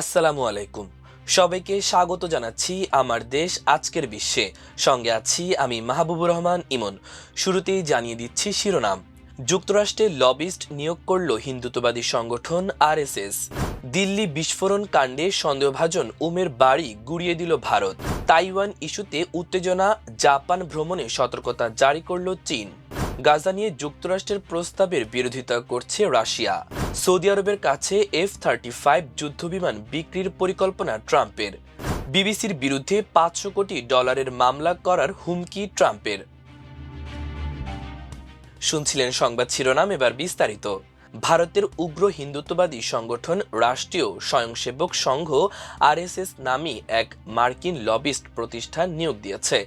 আসসালামু আলাইকুম। সবাইকে স্বাগত জানাচ্ছি আমার দেশ আজকের বিশ্বে। সঙ্গে আছি আমি মাহবুবুর রহমান ইমন। শুরুতেই জানিয়ে দিচ্ছি শিরোনাম। যুক্তরাষ্ট্রে লবিস্ট নিয়োগ করল হিন্দুত্ববাদী সংগঠন আরএসএস। দিল্লি বিস্ফোরণ কাণ্ডে সন্দেহভাজন উমের বাড়ি গুড়িয়ে দিল ভারত। তাইওয়ান ইস্যুতে উত্তেজনা, জাপান ভ্রমণে সতর্কতা জারি করল চীন। গাজা নিয়ে যুক্তরাষ্ট্রের প্রস্তাবের বিরোধিতা করছে রাশিয়া। সৌদি আরবের কাছে এফ থার্টি ফাইভ যুদ্ধবিমান বিক্রির পরিকল্পনা ট্রাম্পের। বিবিসির বিরুদ্ধে পাঁচশো কোটি ডলারের মামলা করার হুমকি ট্রাম্পের। শুনছিলেন সংবাদ শিরোনাম, এবার বিস্তারিত। ভারতের উগ্র হিন্দুত্ববাদী সংগঠন রাষ্ট্রীয় স্বয়ংসেবক সংঘ আরএসএস নামী এক মার্কিন লবিস্ট প্রতিষ্ঠান নিয়োগ দিয়েছে।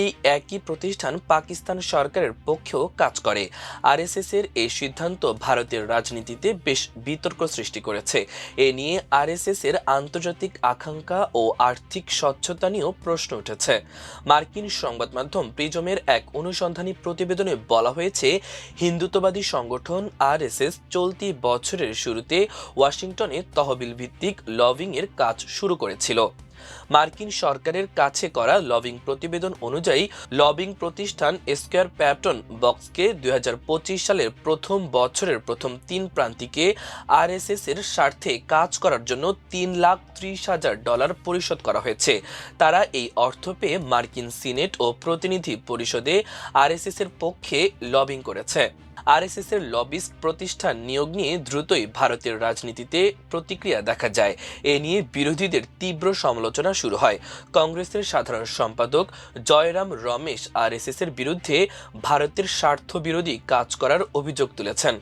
এই একই প্রতিষ্ঠান পাকিস্তান সরকারের পক্ষেও কাজ করে। আরএসএস এর এই সিদ্ধান্ত ভারতের রাজনীতিতে বেশ বিতর্ক সৃষ্টি করেছে। এ নিয়ে আরএসএস এর আন্তর্জাতিক আকাঙ্ক্ষা ও আর্থিক স্বচ্ছতা নিয়েও প্রশ্ন উঠেছে। মার্কিন সংবাদ মাধ্যম প্রিজমের এক অনুসন্ধানী প্রতিবেদনে বলা হয়েছে, হিন্দুত্ববাদী সংগঠন আরএসএস চলতি বছরের শুরুতে ওয়াশিংটনে তহবিল ভিত্তিক লবিং এর কাজ শুরু করেছিল। মার্কিন সরকারের কাছে করা লবিং প্রতিবেদন অনুযায়ী, লবিং প্রতিষ্ঠান স্কোয়ার প্যাটন বক্সকে দু হাজার পঁচিশ সালের প্রথম বছরের প্রথম তিন প্রান্তিকে আরএসএস এর স্বার্থে কাজ করার জন্য তিন লাখ ত্রিশ হাজার ডলার পরিশোধ করা হয়েছে। তারা এই অর্থ পেয়ে মার্কিন সিনেট ও প্রতিনিধি পরিষদে আরএসএস এর পক্ষে লবিং করেছে। আরএসএস এর লবিস্ট প্রতিষ্ঠান নিয়োগ নিয়ে দ্রুতই ভারতের রাজনীতিতে প্রতিক্রিয়া দেখা যায়। এ নিয়ে বিরোধীদের তীব্র সমালোচনা শুরু হয়। কংগ্রেসের সাধারণ সম্পাদক জয়রাম রমেশ আরএসএস এর বিরুদ্ধে ভারতের স্বার্থ বিরোধী কাজ করার অভিযোগ তুলেছেন।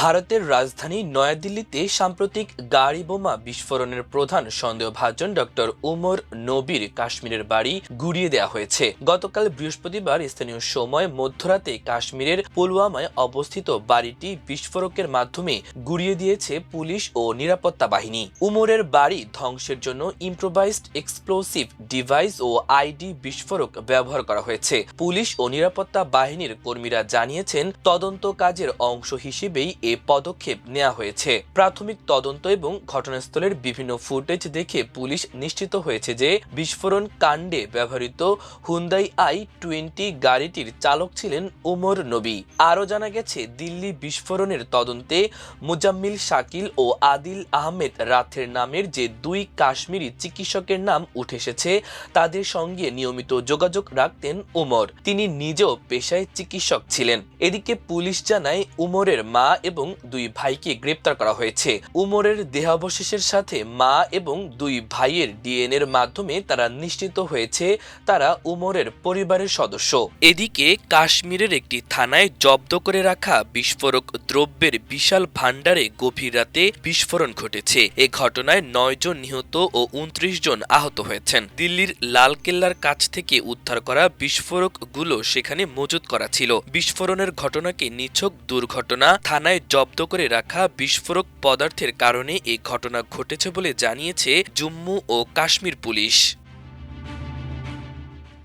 ভারতের রাজধানী নয়াদিল্লিতে সাম্প্রতিক গাড়ি বোমা বিস্ফোরণের প্রধান সন্দেহভাজন ডক্টর উমর নবীর কাশ্মীরের বাড়ি গুড়িয়ে দেওয়া হয়েছে। গতকাল বৃহস্পতিবার স্থানীয় সময় মধ্যরাতে কাশ্মীরের পুলওয়ামায় অবস্থিত বাড়িটি বিস্ফোরকের মাধ্যমে গুড়িয়ে দিয়েছে পুলিশ ও নিরাপত্তা বাহিনী। উমরের বাড়ি ধ্বংসের জন্য ইম্প্রোভাইজড এক্সপ্লোসিভ ডিভাইস ও আইডি বিস্ফোরক ব্যবহার করা হয়েছে। পুলিশ ও নিরাপত্তা বাহিনীর কর্মীরা জানিয়েছেন, তদন্ত কাজের অংশ হিসেবেই এ পদক্ষেপ নেওয়া হয়েছে। প্রাথমিক তদন্ত এবং ঘটনাস্থলের বিভিন্ন ফুটেজ দেখে পুলিশ নিশ্চিত হয়েছে যে বিস্ফোরণ কাণ্ডে ব্যবহৃত হুন্দাই আই টোয়েন্টি গাড়িটির চালক ছিলেন উমর নবী। আরও জানা গেছে, দিল্লি বিস্ফোরণের তদন্তে মুজাম্মিল শাকিল ও আদিল আহমেদ রাথের নামের যে দুই কাশ্মীরি চিকিৎসকের নাম উঠে এসেছে, তাদের সঙ্গে নিয়মিত যোগাযোগ রাখতেন উমর। তিনি নিজেও পেশায় চিকিৎসক ছিলেন। এদিকে পুলিশ জানায়, উমরের মা এবং দুই ভাইকে গ্রেপ্তার করা হয়েছে। উমরের দেহাবশেষের সাথে মা এবং দুই ভাইয়ের ডিএনএ মাধ্যমে তারা নিশ্চিত হয়েছে তারা উমরের পরিবারের সদস্য। এদিকে কাশ্মীরের একটি থানায় জব্দ করে রাখা বিস্ফোরক দ্রব্যের বিশাল ভাণ্ডারে গভীর রাতে বিস্ফোরণ ঘটেছে। এ ঘটনায় নয় জন নিহত ও উনত্রিশ জন আহত হয়েছেন। দিল্লির লালকেল্লার কাছ থেকে উদ্ধার করা বিস্ফোরকগুলো সেখানে মজুত করা ছিল। বিস্ফোরণের ঘটনাকে নিছক দুর্ঘটনা থানায় জব্দ করে রাখা বিস্ফোরক পদার্থের কারণে এ ঘটনা ঘটেছে বলে জানিয়েছে জম্মু ও কাশ্মীর পুলিশ।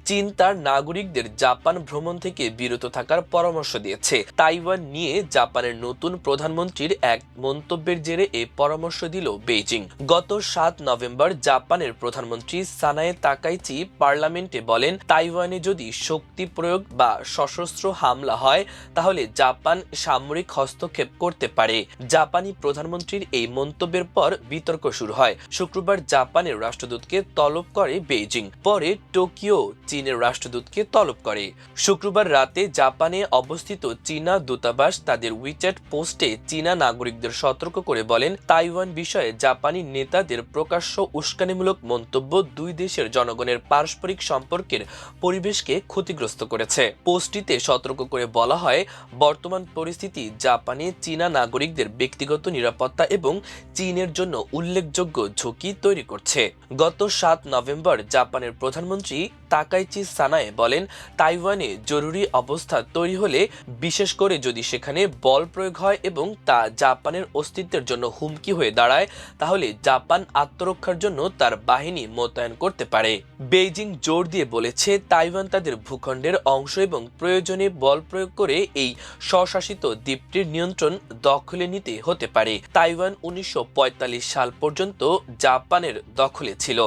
চীন তার নাগরিকদের জাপান ভ্রমণ থেকে বিরত থাকার পরামর্শ দিয়েছে। তাইওয়ান নিয়ে জাপানের নতুন প্রধানমন্ত্রীর এক মন্তব্যের জেরে এই পরামর্শ দিল বেইজিং। গত সাত নভেম্বর জাপানের প্রধানমন্ত্রী সানায়ে তাকাইচি পার্লামেন্টে বলেন, তাইওয়ানে যদি শক্তি প্রয়োগ বা সশস্ত্র হামলা হয়, তাহলে জাপান সামরিক হস্তক্ষেপ করতে পারে। জাপানি প্রধানমন্ত্রীর এই মন্তব্যের পর বিতর্ক শুরু হয়। শুক্রবার জাপানের রাষ্ট্রদূতকে তলব করে বেইজিং। পরে টোকিও চীনের রাষ্ট্রদূতকে তলব করে। শুক্রবার রাতে জাপানে অবস্থিত চীনা দূতাবাস তাদের উইচ্যাট পোস্টে চীনা নাগরিকদের সতর্ক করে বলেন, তাইওয়ান বিষয়ে জাপানি নেতাদের প্রকাশ্য উস্কানিমূলক মন্তব্য দুই দেশের জনগণের পারস্পরিক সম্পর্কের পরিবেশকে ক্ষতিগ্রস্ত করেছে। পোস্টটিতে সতর্ক করে বলা হয়, বর্তমান পরিস্থিতি জাপানে চীনা নাগরিকদের ব্যক্তিগত নিরাপত্তা এবং চীনের জন্য উল্লেখযোগ্য ঝুঁকি তৈরি করছে। গত সাত নভেম্বর জাপানের প্রধানমন্ত্রী তাকাইচি সানায় বলেন, তাইওয়ানে জরুরি অবস্থা তৈরি হলে, বিশেষ করে যদি সেখানে বল প্রয়োগ হয় এবং তা জাপানের অস্তিত্বের জন্য হুমকি হয়ে দাঁড়ায়, তাহলে জাপান আত্মরক্ষার জন্য তার বাহিনী মোতায়েন করতে পারে। বেইজিং জোর দিয়ে বলেছে, তাইওয়ান তাদের ভূখণ্ডের অংশ এবং প্রয়োজনে বল প্রয়োগ করে এই স্বশাসিত দ্বীপটির নিয়ন্ত্রণ দখলে নিতে হতে পারে। তাইওয়ান উনিশশো পঁয়তাল্লিশ সাল পর্যন্ত জাপানের দখলে ছিল।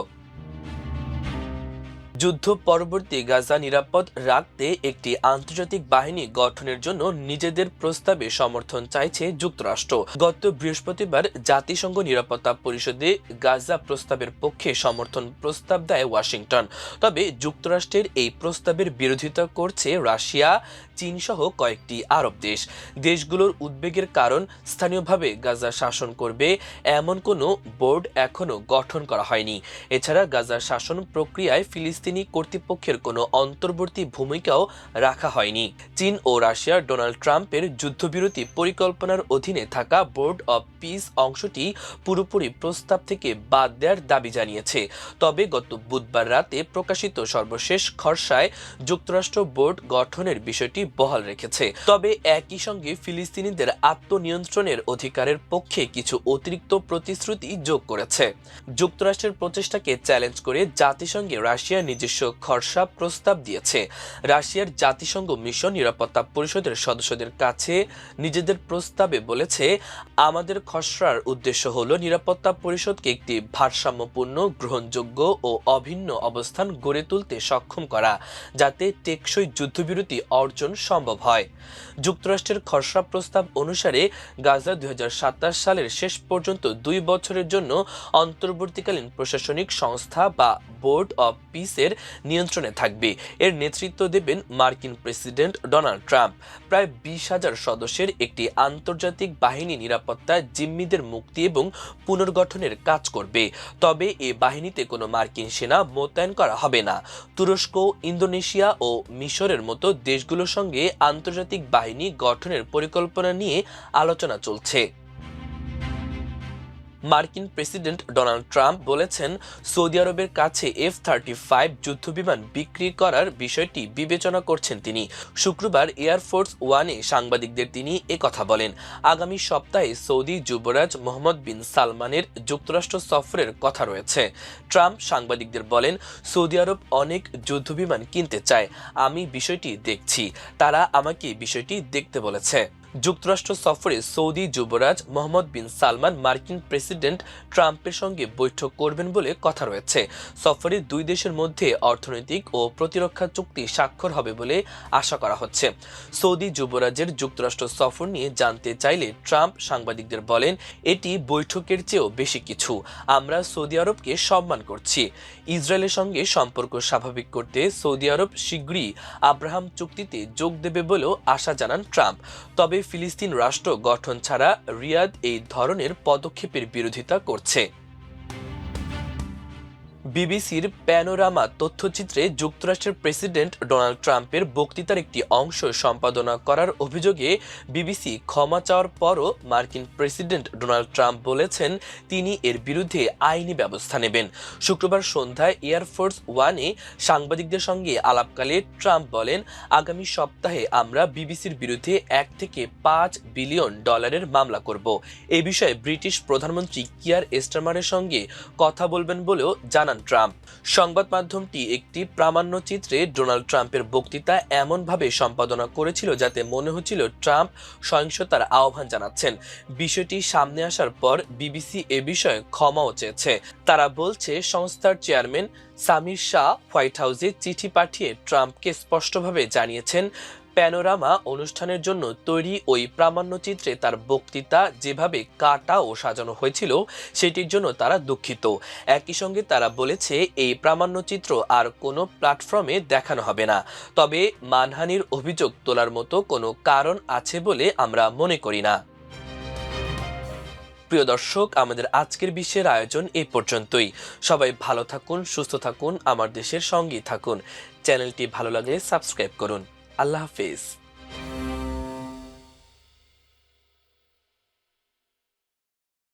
যুদ্ধ পরবর্তী গাজা নিরাপদ রাখতে একটি আন্তর্জাতিক বাহিনী গঠনের জন্য নিজেদের প্রস্তাবে সমর্থন চাইছে যুক্তরাষ্ট্র। গত বৃহস্পতিবার জাতিসংঘ নিরাপত্তা পরিষদে গাজা প্রস্তাবের পক্ষে সমর্থন প্রস্তাব দেয় ওয়াশিংটন। তবে যুক্তরাষ্ট্রের এই প্রস্তাবের বিরোধিতা করছে রাশিয়া চীন সহ কয়েকটি আরব দেশ। দেশগুলোর উদ্বেগের কারণ স্থানীয়ভাবে গাজা শাসন করবে এমন কোনো বোর্ড এখনও গঠন করা হয়নি। এছাড়া গাজা শাসন প্রক্রিয়ায় ফিলিস্তিনি কর্তৃপক্ষের কোনো অন্তর্বর্তী ভূমিকাও রাখা হয়নি। চীন ও রাশিয়ার ডোনাল্ড ট্রাম্পের যুদ্ধবিরতি পরিকল্পনার অধীনে থাকা বোর্ড অব পিস অংশটি পুরোপুরি প্রস্তাব থেকে বাদ দেওয়ার দাবি জানিয়েছে। তবে গত বুধবার রাতে প্রকাশিত সর্বশেষ খরসায় যুক্তরাষ্ট্র বোর্ড গঠনের বিষয়টি বহাল রেখেছে। তবে একই সঙ্গে ফিলিস্তিনিদের আত্মনিয়ন্ত্রণের অধিকারের পক্ষে কিছু অতিরিক্ত প্রতিশ্রুতি যোগ করেছে। যুক্তরাষ্ট্রের প্রচেষ্টাকে চ্যালেঞ্জ করে জাতিসংঘে রাশিয়া নিজস্ব খরসা প্রস্তাব দিয়েছে। রাশিয়ার জাতিসংঘ মিশন নিরাপত্তা পরিষদের সদস্যদের কাছে নিজেদের প্রস্তাবে বলেছে, আমাদের খসড়ার উদ্দেশ্য হল নিরাপত্তা পরিষদকে একটি ভারসাম্যপূর্ণ, গ্রহণযোগ্য ও অভিন্ন অবস্থান গড়ে তুলতে সক্ষম করা, যাতে টেকসই যুদ্ধবিরতি অর্জন সম্ভব হয়। যুক্তরাষ্ট্রের খসড়া প্রস্তাব অনুসারে গাজা দুই হাজার সাতাশ সালের শেষ পর্যন্ত দুই বছরের জন্য অন্তর্বর্তীকালীন প্রশাসনিক সংস্থা বা বোর্ড অব পিসের নিয়ন্ত্রণে থাকবে। এর নেতৃত্ব দেবেন মার্কিন প্রেসিডেন্ট ডোনাল্ড ট্রাম্প। প্রায় বিশ হাজার সদস্যের একটি আন্তর্জাতিক বাহিনী নিরাপত্তা জিম্মিদের মুক্তি এবং পুনর্গঠনের কাজ করবে। তবে এ বাহিনীতে কোনো মার্কিন সেনা মোতায়েন করা হবে না। তুরস্ক, ইন্দোনেশিয়া ও মিশরের মতো দেশগুলোর সঙ্গে আন্তর্জাতিক বাহিনী গঠনের পরিকল্পনা নিয়ে আলোচনা চলছে। মার্কিন প্রেসিডেন্ট ডোনাল্ড ট্রাম্প বলেছেন, সৌদি আরবের কাছে এফ থার্টি ফাইভ যুদ্ধবিমান বিক্রি করার বিষয়টি বিবেচনা করছেন তিনি। শুক্রবার এয়ারফোর্স ওয়ানে সাংবাদিকদের তিনি কথা বলেন। আগামী সপ্তাহে সৌদি যুবরাজ মোহাম্মদ বিন সালমানের যুক্তরাষ্ট্র সফরের কথা রয়েছে। ট্রাম্প সাংবাদিকদের বলেন, সৌদি আরব অনেক যুদ্ধবিমান কিনতে চায়। আমি বিষয়টি দেখছি। তারা আমাকে বিষয়টি দেখতে বলেছে। যুক্তরাষ্ট্র সফরে সৌদি যুবরাজ মোহাম্মদ বিন সালমান মার্কিন প্রেসিডেন্ট ট্রাম্পের সঙ্গে বৈঠক করবেন বলে কথা রয়েছে। সফরে দুই দেশের মধ্যে অর্থনৈতিক ও প্রতিরক্ষা চুক্তি স্বাক্ষর হবে বলে আশা করা হচ্ছে। সৌদি যুবরাজের যুক্তরাষ্ট্র সফর নিয়ে জানতে চাইলে ট্রাম্প সাংবাদিকদের বলেন, এটি বৈঠকের চেয়েও বেশি কিছু। আমরা সৌদি আরবকে সম্মান করছি। ইসরায়েলের সঙ্গে সম্পর্ক স্বাভাবিক করতে সৌদি আরব শীঘ্রই আব্রাহাম চুক্তিতে যোগ দেবে বলেও আশা জানান ট্রাম্প। তবে ফিলিস্তিন রাষ্ট্র গঠন ছাড়া রিয়াদ এই ধরনের পদক্ষেপের বিরোধিতা করছে। বিবিসির প্যানোরামা তথ্যচিত্রে যুক্তরাষ্ট্রের প্রেসিডেন্ট ডোনাল্ড ট্রাম্পের বক্তৃতার একটি অংশ সম্পাদনা করার অভিযোগে বিবিসি ক্ষমা চাওয়ার পরও মার্কিন প্রেসিডেন্ট ডোনাল্ড ট্রাম্প বলেছেন তিনি এর বিরুদ্ধে আইনি ব্যবস্থা নেবেন। শুক্রবার সন্ধ্যায় এয়ারফোর্স ওয়ানে সাংবাদিকদের সঙ্গে আলাপকালে ট্রাম্প বলেন, আগামী সপ্তাহে আমরা বিবিসির বিরুদ্ধে এক থেকে পাঁচ বিলিয়ন ডলারের মামলা করব। এ বিষয়ে ব্রিটিশ প্রধানমন্ত্রী কিয়ার এস্টারমারের সঙ্গে কথা বলবেন বলেও জানান ট্রাম্প। সংবাদ মাধ্যমটি একটি প্রামাণ্য চিত্রে ডোনাল্ড ট্রাম্পের বক্তৃতা এমনভাবে সম্পাদনা করেছিল যাতে মনে হচ্ছিল ট্রাম্প সহিংসতার আহ্বান জানাচ্ছেন। বিষয়টি সামনে আসার পর বিবিসি এ বিষয়ে ক্ষমাও চেয়েছে। তারা বলছে, সংস্থার চেয়ারম্যান সামির শাহ হোয়াইট হাউসে চিঠি পাঠিয়ে ট্রাম্পকে স্পষ্টভাবে জানিয়েছেন প্যানোরামা অনুষ্ঠানের জন্য তৈরি ওই প্রামাণ্যচিত্রে তার বক্তৃতা যেভাবে কাটা ও সাজানো হয়েছিল, সেটির জন্য তারা দুঃখিত। একই সঙ্গে তারা বলেছে, এই প্রামাণ্যচিত্র আর কোনো প্ল্যাটফর্মে দেখানো হবে না। তবে মানহানির অভিযোগ তোলার মতো কোনো কারণ আছে বলে আমরা মনে করি না। প্রিয় দর্শক, আমাদের আজকের বিশ্বের আয়োজন এই পর্যন্তই। সবাই ভালো থাকুন, সুস্থ থাকুন, আমার দেশের সঙ্গেই থাকুন। চ্যানেলটি ভালো লাগলে সাবস্ক্রাইব করুন। আল্লাহ হাফিজ